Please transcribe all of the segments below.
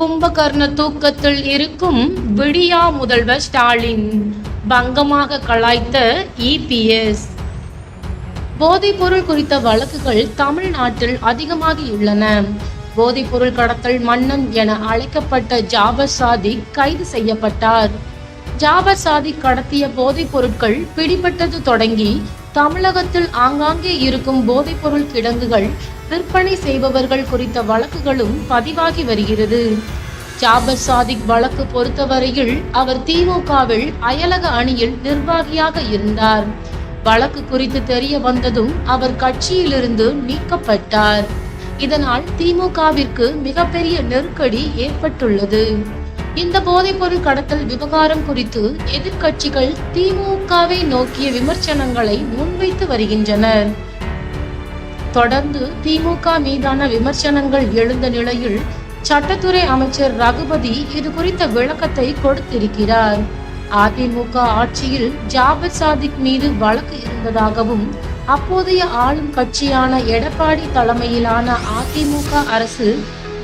கும்பகர்ண தூக்கத்தில் இருக்கும் விடியா முதல்வர் ஸ்டாலின் பங்கமாக கலாய்த்த இபிஎஸ் போதைப்பொருள் குறித்த வழக்குகள் தமிழ்நாட்டில் அதிகமாகியுள்ளன. போதைப்பொருள் கடத்தல் மன்னன் என அழைக்கப்பட்ட ஜாபர் சாதிக் கைது செய்யப்பட்டார். ஜாபர் சாதிக் கடத்திய போதைப் பொருட்கள் பிடிபட்டது தொடங்கி தமிழகத்தில் ஆங்காங்கே இருக்கும் போதைப்பொருள் கிடங்குகள் விற்பனை செய்பவர்கள் குறித்த வழக்குகளும் பதிவாகி வருகிறது. ஜாபர் சாதிக் வழக்கு பொறுத்தவரையில் அவர் திமுகவில் அயலக அணியில் நிர்வாகியாக இருந்தார். வழக்கு குறித்து தெரிய வந்ததும் அவர் கட்சியிலிருந்து நீக்கப்பட்டார். இதனால் திமுகவிற்கு மிகப்பெரிய நெருக்கடி ஏற்பட்டுள்ளது. இந்த போதைப்பொருள் கடத்தல் விவகாரம் குறித்து எதிர்க்கட்சிகள் திமுகவை நோக்கிய விமர்சனங்களை முன்வைத்து வருகின்றனர். தொடர்ந்து திமுக மீதான விமர்சனங்கள் எழுந்த நிலையில் சட்டத்துறை அமைச்சர் ரகுபதி இது குறித்த விளக்கத்தை கொடுத்திருக்கிறார். அதிமுக ஆட்சியில் ஜாபர் சாதிக் மீது வழக்கு இருந்ததாகவும் அப்போதைய ஆளும் கட்சியான எடப்பாடி தலைமையிலான அதிமுக அரசு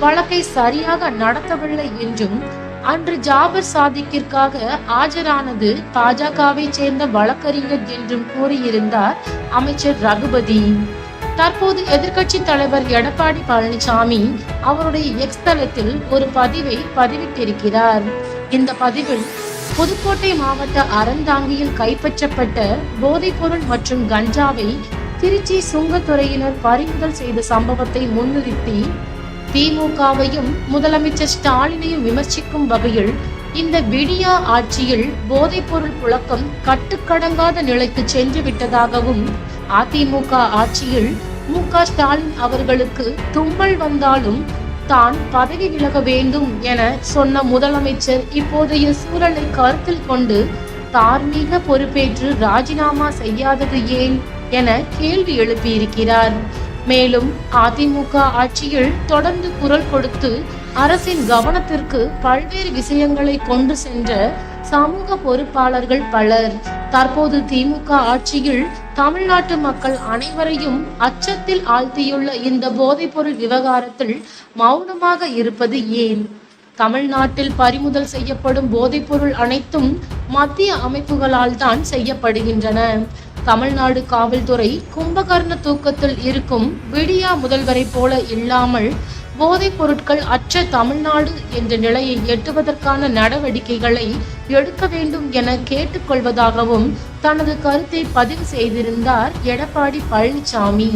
வழக்கை சரியாக நடத்தவில்லை என்றும் அன்று ஜாபர் சாதிக்கிற்காக ஆஜரானது பாஜகவை சேர்ந்த வழக்கறிஞர் என்றும் கூறியிருந்தார் அமைச்சர் ரகுபதி. தற்போது எதிர்க்கட்சி தலைவர் எடப்பாடி பழனிசாமி அவருடைய எக்ஸ் தளத்தில் ஒரு பதிவை பதிவிட்டிருக்கிறார். இந்த பதிவில் புதுக்கோட்டை மாவட்ட அறந்தாங்கியில் கைப்பற்றப்பட்ட போதைப்பொருள் மற்றும் கஞ்சாவை திருச்சி சுங்கத்துறையினர் பறிமுதல் செய்த சம்பவத்தை முன்னிறுத்தி திமுகவையும் முதலமைச்சர் ஸ்டாலினையும் விமர்சிக்கும் வகையில் இந்த விடியா ஆட்சியில் போதைப்பொருள் புழக்கம் கட்டுக்கடங்காத நிலைக்கு சென்று விட்டதாகவும் அதிமுக ஆட்சியில் மு க ஸ்டாலின் அவர்களுக்கு தும்மல் வந்தாலும் தான் பதவி விலக வேண்டும் என சொன்ன முதலமைச்சர் இப்போதைய சூழலை கருத்தில் கொண்டு தார்மீக பொறுப்பேற்று ராஜினாமா செய்யாதது ஏன் என கேள்வி எழுப்பியிருக்கிறார். மேலும் அதிமுக ஆட்சியில் தொடர்ந்து குரல் கொடுத்து அரசின் கவனத்திற்கு பல்வேறு விஷயங்களை கொண்டு சென்ற சமூக பொறுப்பாளர்கள் பலர். தற்போது திமுக ஆட்சியில் தமிழ்நாட்டு மக்கள் அனைவரையும் அச்சத்தில் ஆழ்த்தியுள்ள இந்த போதைப்பொருள் விவகாரத்தில் மௌனமாக இருப்பது ஏன்? தமிழ்நாட்டில் பறிமுதல் செய்யப்படும் போதைப்பொருள் அனைத்தும் மத்திய அமைப்புகளால் தான் செய்யப்படுகின்றன. தமிழ்நாடு காவல்துறை கும்பகர்ண தூக்கத்தில் இருக்கும் விடியா முதல்வரை போல இல்லாமல் போதைப் பொருட்கள் அற்ற தமிழ்நாடு என்ற நிலையை எட்டுவதற்கான நடவடிக்கைகளை எடுக்க வேண்டும் என கேட்டுக்கொள்வதாகவும் தனது கருத்தை பதிவு செய்திருந்தார் எடப்பாடி பழனிசாமி.